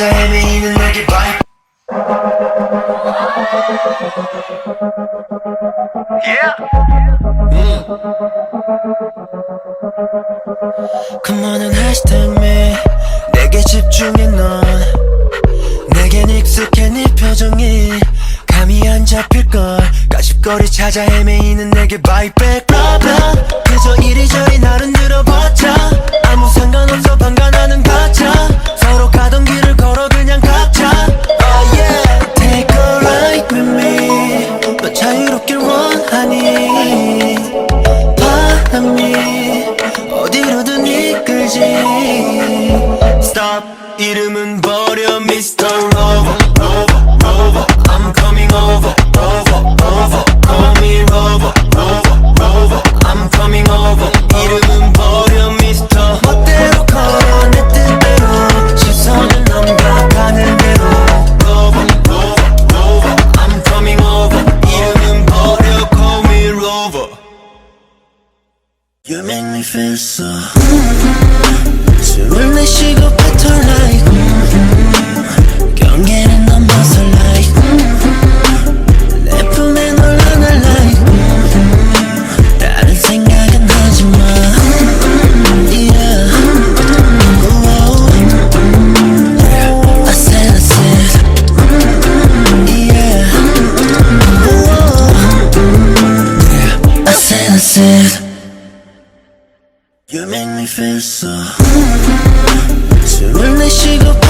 찾아 헤매이는 내게 바이 Yeah. Mm. Come on and hashtag me 내게 집중해 넌. 내겐 익숙해 네 표정이 감이 안 잡힐걸. 까짓거리 찾아 헤매이는 내게 바이 백 블라 블라 그저 원하니 바람이 어디로든 이끌지 Stop 이름은 버려 Mr. Rover You make me feel so 숨을 내쉬고 뱉어 like 경계를 넘어서 like 내 품에 널 안아 like 다른 생각은 하지마 Yeah Whoa. I said I said Yeah Whoa. I said I said You make me feel so 숨을 내쉬고 뱉어 like